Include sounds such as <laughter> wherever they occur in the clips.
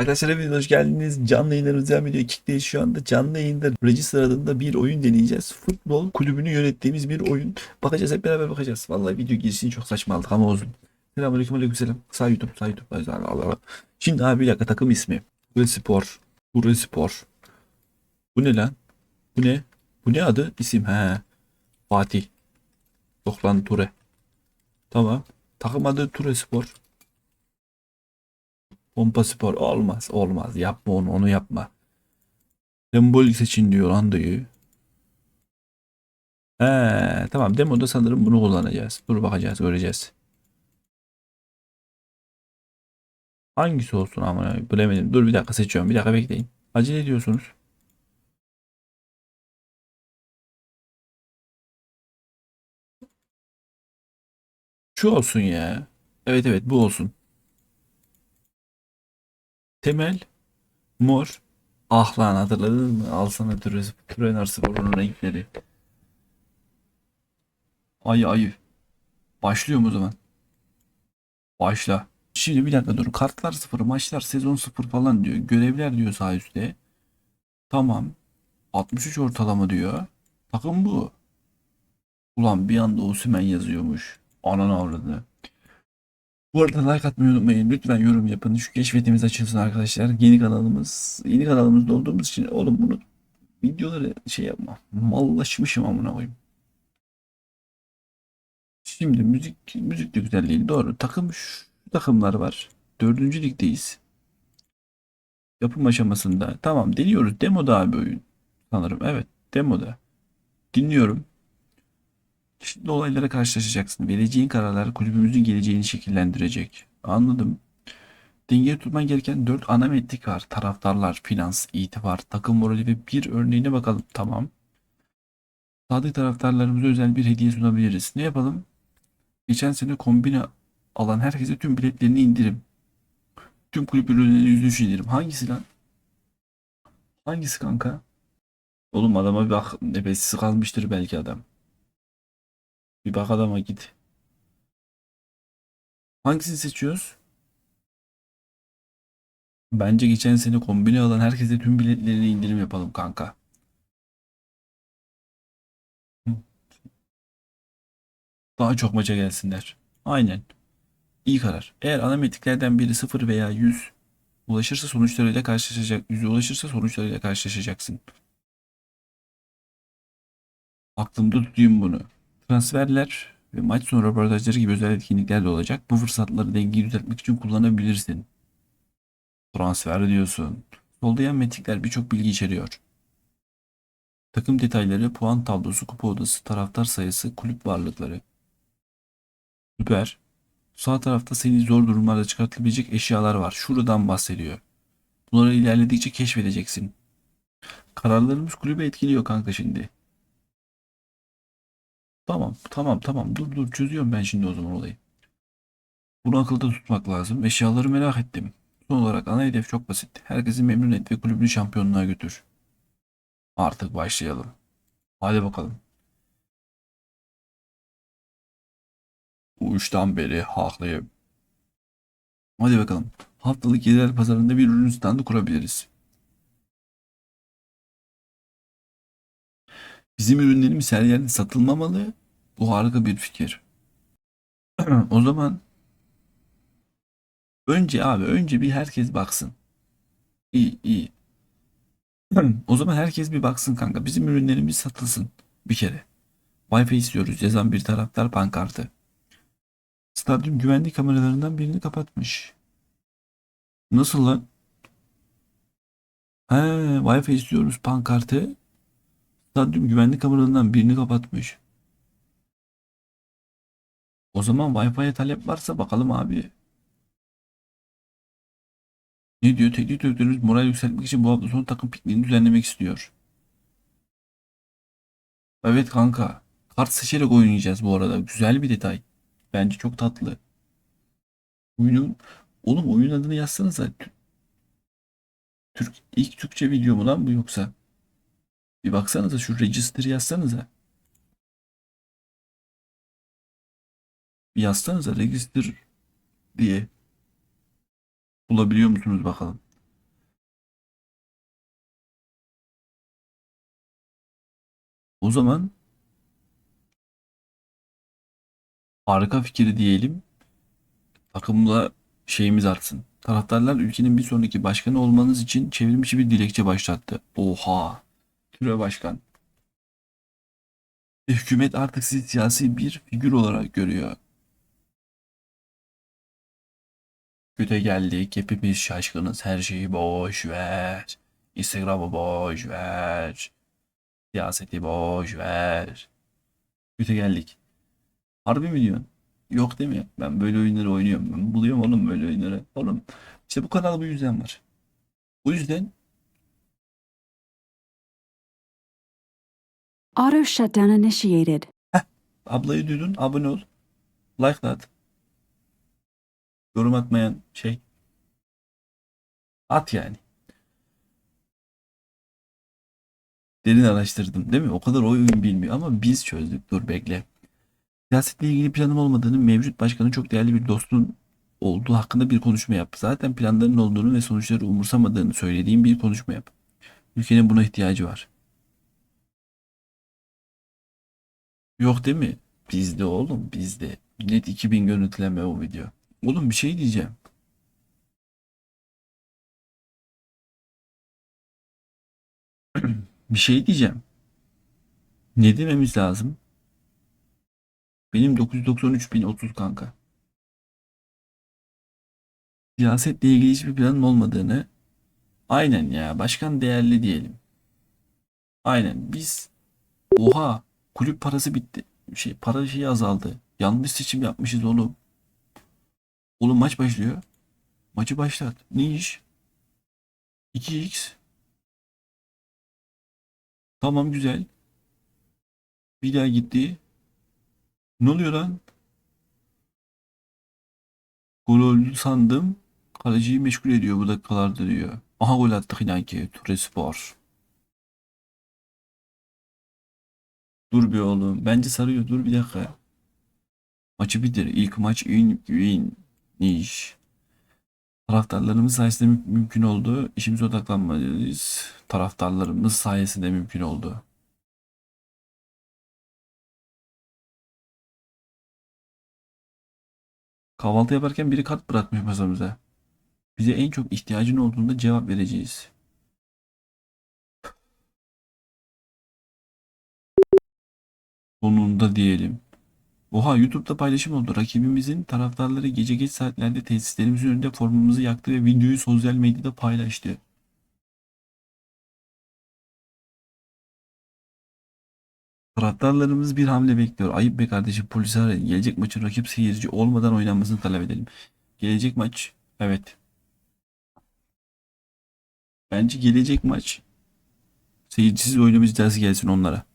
Arkadaşlar hepiniz hoş geldiniz. Canlı yayınlarımız devam ediyor. Kick'teyiz şu anda. Canlı yayında Register adında bir oyun deneyeceğiz. Futbol kulübünü yönettiğimiz bir oyun. Bakacağız hep beraber bakacağız. Vallahi video girişini çok saçma aldık ama olsun. Selamünaleyküm aleykümselam. Sağ YouTube sağ YouTube. Allah Allah. Şimdi abi bir dakika takım ismi. Burası Spor. Burası Spor. Bu ne lan? Bu ne? Bu ne adı? İsim he. Fatih. Yok lan Ture. Tamam. Takım adı Ture Spor. Pompa spor olmaz olmaz yapma onu onu yapma. Sembol seçin diyor lan dayı. He, tamam demoda sanırım bunu kullanacağız. Dur bakacağız göreceğiz. Hangisi olsun ama bilemedim. Dur bir dakika seçiyorum. Bir dakika bekleyin. Acele ediyorsunuz. Şu olsun ya. Evet evet bu olsun. Temel mor. Ah lan hatırladın mı? Alsana Türener Spor'un renkleri. Ayı ayı. Başlıyor mu o zaman? Başla. Şimdi bir dakika dur. Kartlar sıfır, maçlar sezon sıfır falan diyor. Görevler diyor sağ üstte. Tamam. 63 ortalama diyor. Takım bu. Ulan bir anda Osimhen yazıyormuş. Ananı avradı. Bu arada like atmayı unutmayın. Lütfen yorum yapın. Şu keşfetimiz açılsın arkadaşlar. Yeni kanalımız. Yeni kanalımızda olduğumuz için oğlum bunu videoları şey yapma. Mallaşmışım amına koyayım. Şimdi müzik müzik de güzel değil. Doğru. Takım şu takımlar var. Dördüncü ligdeyiz. Yapım aşamasında. Tamam deniyoruz. Demoda abi oyun. Sanırım. Evet. Demoda. Dinliyorum. Şimdi olaylara karşılaşacaksın. Vereceğin kararlar kulübümüzün geleceğini şekillendirecek. Anladım. Dengeli tutman gereken 4 ana metrik var. Taraftarlar, finans, itibar, takım morali ve bir örneğine bakalım. Tamam. Sadık taraftarlarımıza özel bir hediye sunabiliriz. Ne yapalım? Geçen sene kombine alan herkese tüm biletlerini indirim. Tüm kulüp ürünlerine %3 indirim. Hangisi lan? Hangisi kanka? Oğlum adama bir bak. Nefessiz kalmıştır belki adam. Bir bak adama git. Hangisini seçiyoruz? Bence geçen sene kombine alan herkese tüm biletlerine indirim yapalım kanka. Daha çok maça gelsinler. Aynen. İyi karar. Eğer ana metriklerden biri 0 veya 100 ulaşırsa sonuçlarıyla karşılaşacak. 100'e ulaşırsa sonuçlarıyla karşılaşacaksın. Aklımda tutayım bunu. Transferler ve maç sonu röportajları gibi özel etkinlikler de olacak. Bu fırsatları dengeyi düzeltmek için kullanabilirsin. Transfer diyorsun. Solda yan metrikler birçok bilgi içeriyor. Takım detayları, puan tablosu, kupa odası, taraftar sayısı, kulüp varlıkları. Süper. Sağ tarafta seni zor durumlarda çıkartılabilecek eşyalar var. Şuradan bahsediyor. Bunları ilerledikçe keşfedeceksin. Kararlarımız kulübe etkiliyor kanka şimdi. Tamam, tamam, tamam. Dur, dur. Çözüyorum ben şimdi o zaman olayı. Bunu akılda tutmak lazım. Eşyaları merak ettim. Son olarak ana hedef çok basit. Herkesi memnun et ve kulübünü şampiyonluğa götür. Artık başlayalım. Hadi bakalım. Bu üçten beri haklıyım. Hadi bakalım. Haftalık yerel pazarında bir ürün standı kurabiliriz. Bizim ürünlerimiz her yerde satılmamalı. Bu harika bir fikir. <clears throat> O zaman önce abi önce bir herkes baksın. İyi iyi. <clears throat> O zaman herkes bir baksın kanka. Bizim ürünlerimiz satılsın bir kere. Wi-Fi istiyoruz yazan bir taraftar pankartı. Stadyum güvenlik kameralarından birini kapatmış. Nasıl lan? He, Wi-Fi istiyoruz pankartı. Stadyum güvenlik kameralarından birini kapatmış. O zaman Wi-Fi'ye talep varsa bakalım abi. Ne diyor? Teknik direktörümüz moral yükseltmek için bu hafta sonu takım pikniğini düzenlemek istiyor. Evet kanka. Kart seçerek oynayacağız bu arada. Güzel bir detay. Bence çok tatlı. Oyunun oğlum oyun adını yazsanıza. Tü- Türk ilk Türkçe video mu lan bu yoksa? Bir baksanıza şu register yazsanıza. yazsanıza register diye bulabiliyor musunuz bakalım. O zaman arka fikri diyelim. Takımla şeyimiz artsın. Taraftarlar ülkenin bir sonraki başkanı olmanız için çevrimiçi bir dilekçe başlattı. Oha. Türe başkan. Hükümet artık sizi siyasi bir figür olarak görüyor. Köte geldik. Hepimiz şaşkınız. Her şeyi boş ver. Instagram'ı boş ver. Siyaseti boş ver. Köte geldik. Harbi mi diyorsun? Yok değil mi? Ben böyle oyunları oynuyorum. Ben buluyorum oğlum böyle oyunları. Oğlum işte bu kanal bu yüzden var. Bu yüzden Auto shutdown initiated. ablayı duydun abone ol. Like at. Yorum atmayan şey. At yani. Derin araştırdım değil mi? O kadar oyun bilmiyor ama biz çözdük. Dur bekle. Siyasetle ilgili planım olmadığını mevcut başkanın çok değerli bir dostun olduğu hakkında bir konuşma yap. Zaten planların olduğunu ve sonuçları umursamadığını söylediğim bir konuşma yap. Ülkenin buna ihtiyacı var. Yok değil mi? Bizde oğlum bizde. Net 2000 görüntüleme o video. Oğlum bir şey diyeceğim. <clears throat> Bir şey diyeceğim. Ne dememiz lazım? Benim 993.030 kanka. Siyasetle ilgili hiçbir planın olmadığını aynen ya başkan değerli diyelim. Aynen biz oha kulüp parası bitti. Şey para şeyi azaldı. Yanlış seçim yapmışız oğlum. Oğlum maç başlıyor. Maçı başlat. Ne iş? 2x. Tamam güzel. Bir daha gitti. Ne oluyor lan? Gol oldu sandım. Kaleciyi meşgul ediyor bu dakikalarda diyor. Aha gol attık inan ki. Ture Spor. Dur bir oğlum. Bence sarıyor. Dur bir dakika. Maçı bitir. İlk maç win win. Niş. Taraftarlarımız sayesinde mü- mümkün oldu. İşimize odaklanmalıyız. Taraftarlarımız sayesinde mümkün oldu. Kahvaltı yaparken biri kart bırakmış masamıza. Bize en çok ihtiyacın olduğunda cevap vereceğiz. Sonunda diyelim. Oha YouTube'da paylaşım oldu. Rakibimizin taraftarları gece geç saatlerde tesislerimizin önünde formumuzu yaktı ve videoyu sosyal medyada paylaştı. Taraftarlarımız bir hamle bekliyor. Ayıp be kardeşim polisi arayın. Gelecek maçın rakip seyirci olmadan oynanmasını talep edelim. Gelecek maç evet. Bence gelecek maç seyircisiz oyunumuz dersi gelsin onlara.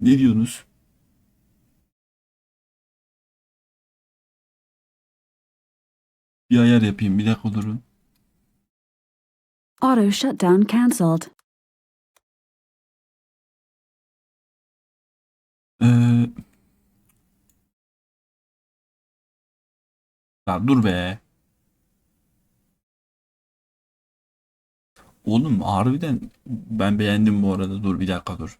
Ne diyorsunuz? Bir ayar yapayım. Bir dakika durun. Auto shutdown cancelled. Ee... Ya dur be. Oğlum harbiden ben beğendim bu arada. Dur bir dakika dur.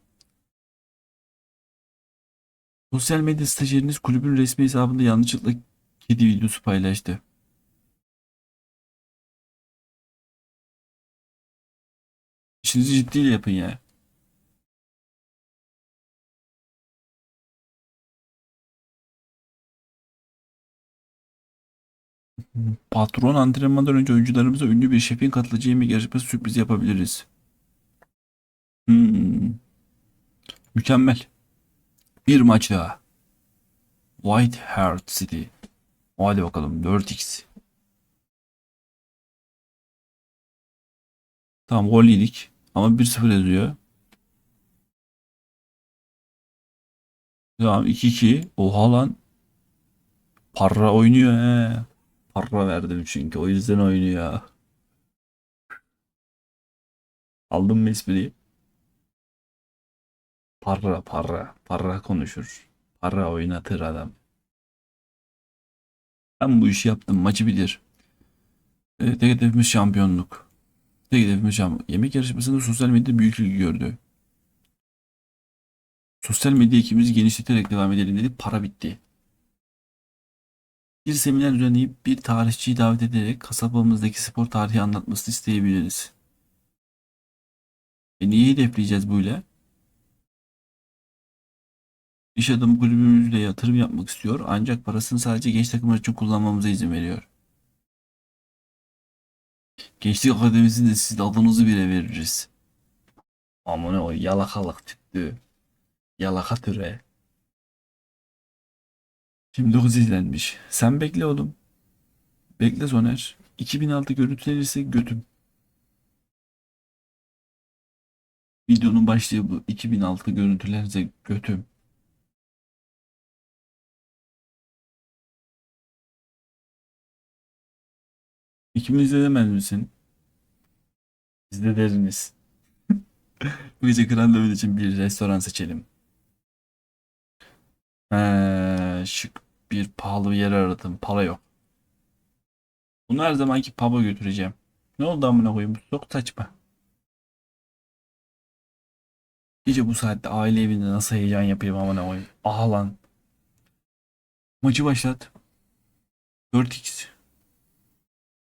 Sosyal medya stajyeriniz kulübün resmi hesabında yanlışlıkla kedi videosu paylaştı. İşinizi ciddiyle yapın ya. Patron antrenmandan önce oyuncularımıza ünlü bir şefin katılacağı yemek yarışması sürpriz yapabiliriz. Hmm. Mükemmel. Bir maç daha. White Hart City. Hadi bakalım 4x. Tamam gol yedik. Ama 1-0 yazıyor. Tamam 2-2. Oha lan. Parra oynuyor he. Parra verdim çünkü o yüzden oynuyor. Aldın mı espriyi? Parra parra. Parra konuşur. Parra oynatır adam. Ben bu işi yaptım. Maçı bilir. Evet, hedefimiz şampiyonluk. Tek hedefim hocam. Yemek yarışmasında sosyal medyada büyük ilgi gördü. Sosyal medya ekibimizi genişleterek devam edelim dedik. Para bitti. Bir seminer düzenleyip bir tarihçiyi davet ederek kasabamızdaki spor tarihi anlatmasını isteyebiliriz. E niye hedefleyeceğiz bu ile? İş adamı kulübümüzle yatırım yapmak istiyor ancak parasını sadece genç takımlar için kullanmamıza izin veriyor. Gençlik Akademisi'nde sizin adınızı bile veririz. Aman o yalakalık çıktı. Yalaka türe. Şimdi 9 izlenmiş. Sen bekle oğlum. Bekle Soner. 2006 görüntülenirse götüm. Videonun başlığı bu. 2006 görüntülenirse götüm. İkimiz izlemez misin? Biz de deriniz. Bu <laughs> gece Kral David için bir restoran seçelim. Ee, şık bir pahalı bir yer aradım. Para yok. Bunu her zamanki pub'a götüreceğim. Ne oldu amına koyayım? Çok saçma. Gece bu saatte aile evinde nasıl heyecan yapayım amına koyayım. Aha lan. Maçı başlat. 4x.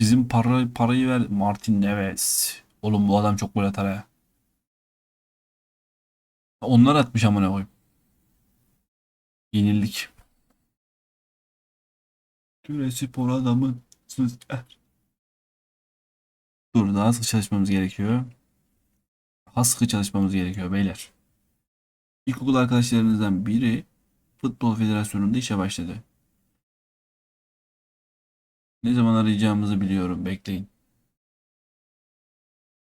Bizim para, parayı ver. Martin Neves. Oğlum bu adam çok gol atar ha. Onlar atmış amına koyayım. Yenildik. Türe spor adamı. Sus- er. Dur daha sıkı çalışmamız gerekiyor. Daha sıkı çalışmamız gerekiyor beyler. İlkokul arkadaşlarınızdan biri Futbol Federasyonu'nda işe başladı. Ne zaman arayacağımızı biliyorum. Bekleyin.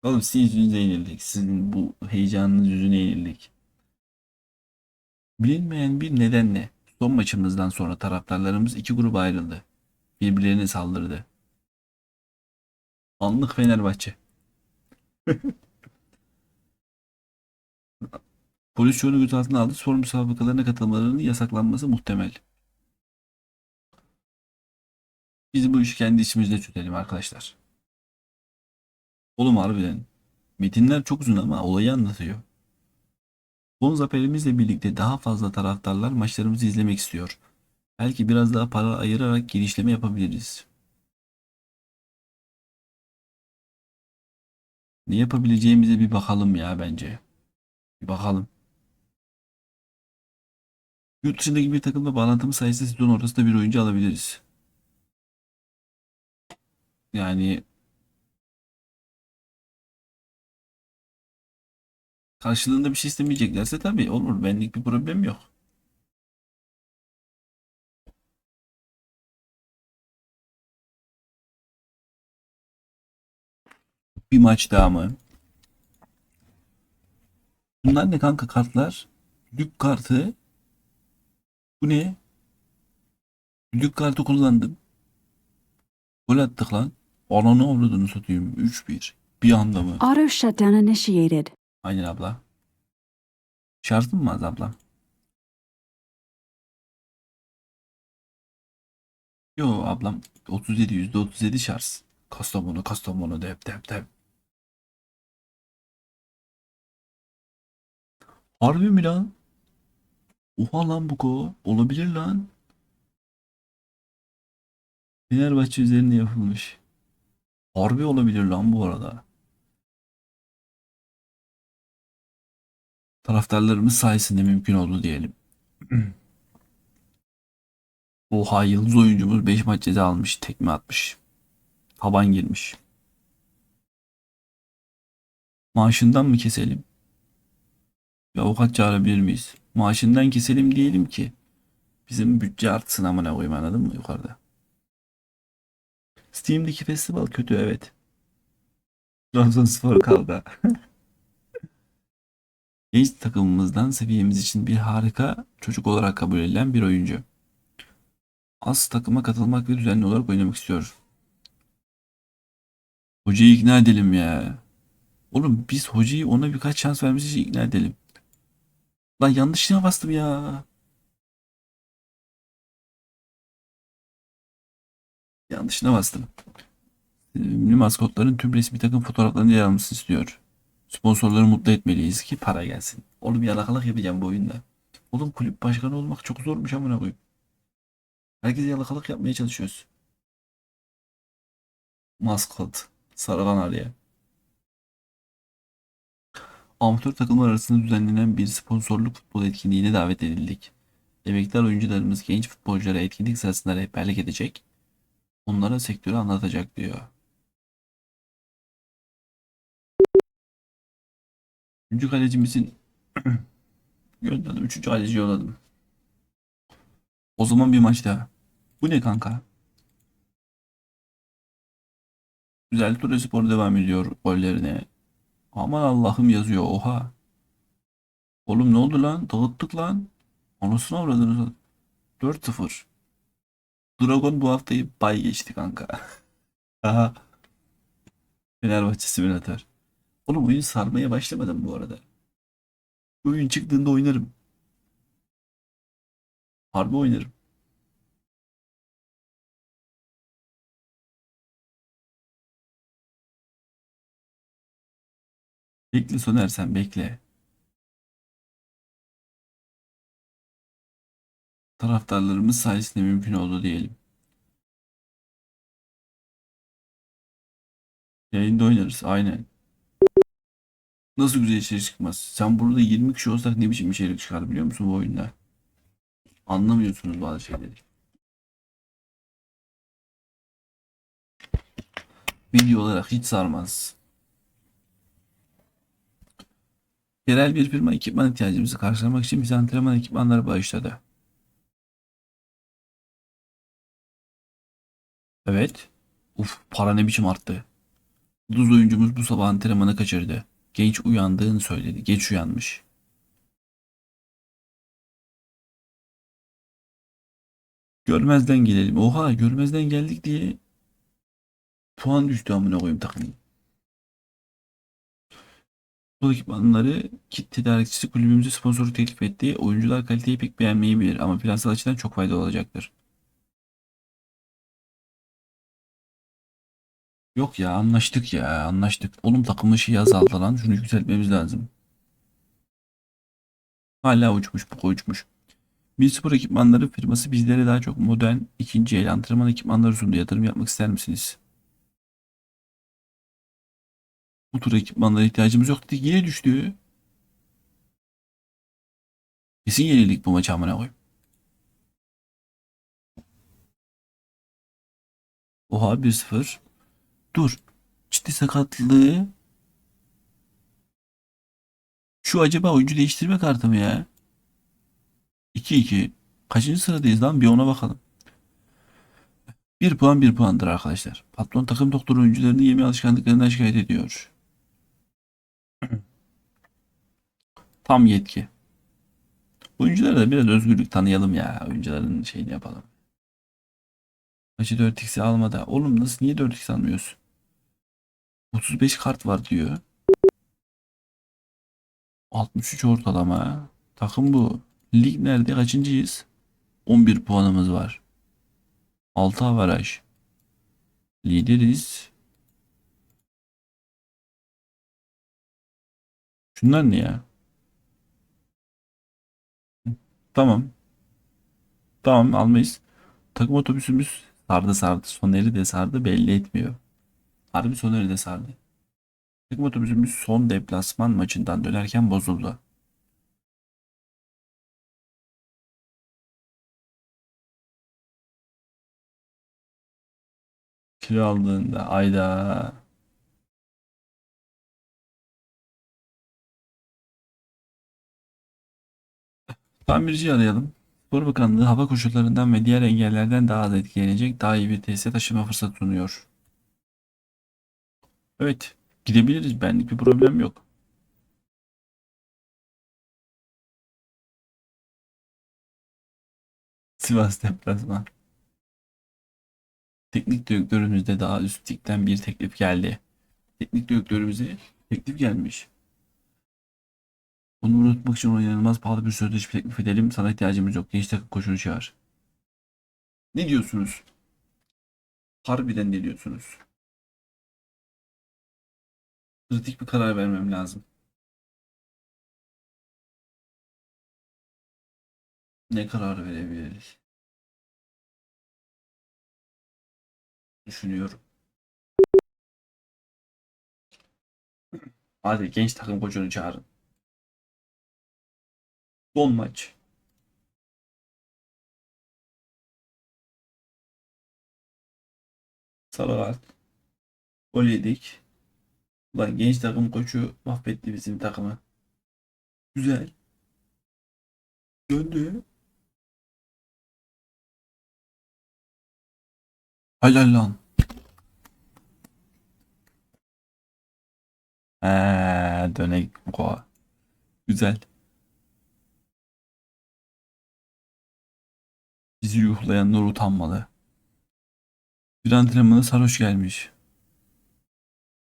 Oğlum sizin yüzünüze yenildik. Sizin bu heyecanınız yüzüne yenildik. Bilinmeyen bir nedenle son maçımızdan sonra taraftarlarımız iki gruba ayrıldı. Birbirlerine saldırdı. Anlık Fenerbahçe. <laughs> Polis çoğunu gözaltına aldı. Spor müsabakalarına katılmalarının yasaklanması muhtemel. Biz bu işi kendi içimizde çözelim arkadaşlar. Oğlum harbiden. Metinler çok uzun ama olayı anlatıyor. Son zaferimizle birlikte daha fazla taraftarlar maçlarımızı izlemek istiyor. Belki biraz daha para ayırarak genişleme yapabiliriz. Ne yapabileceğimize bir bakalım ya bence. Bir bakalım. Yurt dışındaki bir takımla bağlantımız sayesinde sezon ortasında bir oyuncu alabiliriz. Yani karşılığında bir şey istemeyeceklerse tabii olur. Benlik bir problem yok. Bir maç daha mı? Bunlar ne kanka kartlar? Lük kartı. Bu ne? Lük kartı kullandım. Gol attık lan. Ananı avradını satayım. 3-1. Bir anda mı? Auto shutdown initiated. Aynen abla. Şarjın mı az abla? Yo ablam 37 %37 şarj. Kastamonu Kastamonu dep dep dep. Harbi mi lan? Oha lan bu ko. Olabilir lan. Fenerbahçe üzerine yapılmış. Harbi olabilir lan bu arada. Taraftarlarımız sayesinde mümkün oldu diyelim. <clears throat> Oha yıldız oyuncumuz 5 maç ceza almış. Tekme atmış. Taban girmiş. Maaşından mı keselim? Bir avukat çağırabilir miyiz? Maaşından keselim diyelim ki bizim bütçe artsın amına koyayım anladın mı yukarıda? Steam'deki festival kötü evet. Trabzonspor kaldı. <laughs> Genç takımımızdan seviyemiz için bir harika çocuk olarak kabul edilen bir oyuncu. Az takıma katılmak ve düzenli olarak oynamak istiyor. Hocayı ikna edelim ya. Oğlum biz hocayı ona birkaç şans vermesi için ikna edelim. Lan yanlışlığa bastım ya. Yanlışına bastım. ünlü maskotların tüm resmi takım fotoğraflarını yer almasını istiyor. Sponsorları mutlu etmeliyiz ki para gelsin. Oğlum yalakalık yapacağım bu oyunda. Oğlum kulüp başkanı olmak çok zormuş amına koyayım. Herkese yalakalık yapmaya çalışıyoruz. Maskot. Sarılan araya. Amatör takımlar arasında düzenlenen bir sponsorluk futbol etkinliğine davet edildik. Emektar oyuncularımız genç futbolculara etkinlik sırasında rehberlik edecek. Onlara sektörü anlatacak diyor. Üçüncü kalecimizin <clears throat> gönderdim. Üçüncü kaleci yolladım. O zaman bir maç daha. Bu ne kanka? Güzel Ture Spor devam ediyor gollerine. Aman Allah'ım yazıyor. Oha. Oğlum ne oldu lan? Dağıttık lan. Anasını avradınız. 4-0. Dragon bu haftayı bay geçti kanka. <laughs> Aha. Fenerbahçe simülatör. Oğlum oyun sarmaya başlamadım bu arada. Oyun çıktığında oynarım. Harbi oynarım. Bekle Soner sen bekle. Taraftarlarımız sayesinde mümkün oldu diyelim. Yayında oynarız aynen. Nasıl güzel içerik çıkmaz. Sen burada 20 kişi olsak ne biçim içerik çıkar biliyor musun bu oyunda? Anlamıyorsunuz bazı şeyleri. Video olarak hiç sarmaz. Yerel bir firma ekipman ihtiyacımızı karşılamak için bize antrenman ekipmanları bağışladı. Evet. Uf para ne biçim arttı. Duz oyuncumuz bu sabah antrenmanı kaçırdı. Genç uyandığını söyledi. Geç uyanmış. Görmezden gelelim. Oha görmezden geldik diye puan düştü amına koyayım takımın. Bu ekipmanları kit tedarikçisi kulübümüze sponsoru teklif etti. Oyuncular kaliteyi pek beğenmeyebilir ama finansal açıdan çok faydalı olacaktır. Yok ya anlaştık ya anlaştık. Oğlum takımın şeyi azaldı lan. Şunu yükseltmemiz lazım. Hala uçmuş bu uçmuş. Bir spor ekipmanları firması bizlere daha çok modern ikinci el antrenman ekipmanları sundu. Yatırım yapmak ister misiniz? Bu tür ekipmanlara ihtiyacımız yok dedik. Yine düştü. Kesin yenildik bu maçı amına koyayım. Oha 1-0. Dur. Ciddi sakatlığı. Şu acaba oyuncu değiştirme kartı mı ya? 2-2. Kaçıncı sıradayız lan? Bir ona bakalım. 1 puan 1 puandır arkadaşlar. Patron takım doktoru oyuncularını yeme alışkanlıklarından şikayet ediyor. <clears throat> Tam yetki. Oyunculara da biraz özgürlük tanıyalım ya. Oyuncuların şeyini yapalım. Maçı 4x'i almadı. Oğlum nasıl niye 4x almıyorsun? 35 kart var diyor. 63 ortalama. Takım bu. Lig nerede? Kaçıncıyız? 11 puanımız var. 6 avaraj. Lideriz. Şunlar ne ya? Tamam. Tamam almayız. Takım otobüsümüz sardı sardı. Soneri de sardı belli etmiyor. Harbi Soneri de sardı. Takım otobüsümüz son deplasman maçından dönerken bozuldu. Kilo aldığında ayda <laughs> Tamirci arayalım. Spor Bakanlığı hava koşullarından ve diğer engellerden daha az etkilenecek daha iyi bir tesise taşıma fırsatı sunuyor. Evet, gidebiliriz. Benlik bir problem yok. Sivas deplasman. Teknik direktörümüzde daha üst bir teklif geldi. Teknik direktörümüze teklif gelmiş. Bunu unutmak için ona inanılmaz pahalı bir sözleşme teklif edelim. Sana ihtiyacımız yok. Genç takım koşunu çağır. Ne diyorsunuz? Harbiden ne diyorsunuz? Kritik bir karar vermem lazım. Ne karar verebiliriz? Düşünüyorum. Hadi genç takım koçunu çağırın. Son maç. Sarı kart. Gol yedik. Ulan genç takım koçu mahvetti bizim takımı. Güzel. Döndü. Helal lan. Eee dönek koa. Güzel. Bizi yuhlayanlar utanmalı. Bir antrenmana sarhoş gelmiş.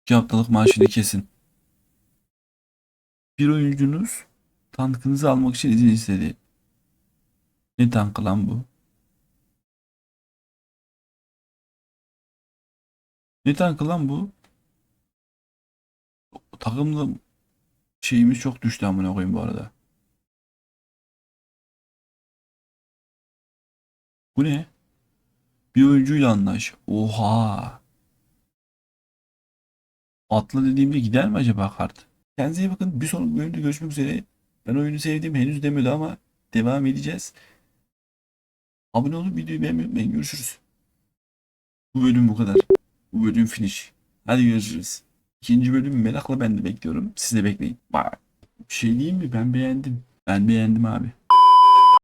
İki haftalık maaşını kesin. Bir oyuncunuz tankınızı almak için izin istedi. Ne tankı lan bu? Ne tankı lan bu? Takımda şeyimiz çok düştü amına koyayım bu arada. Bu ne? Bir oyuncuyla anlaş. Oha. Atla dediğimde gider mi acaba kart? Kendinize iyi bakın. Bir sonraki bölümde görüşmek üzere. Ben oyunu sevdim. Henüz demedi ama devam edeceğiz. Abone olup videoyu beğenmeyi unutmayın. Görüşürüz. Bu bölüm bu kadar. Bu bölüm finish. Hadi görüşürüz. İkinci bölümü merakla ben de bekliyorum. Siz de bekleyin. Bye. Bir şey diyeyim mi? Ben beğendim. Ben beğendim abi.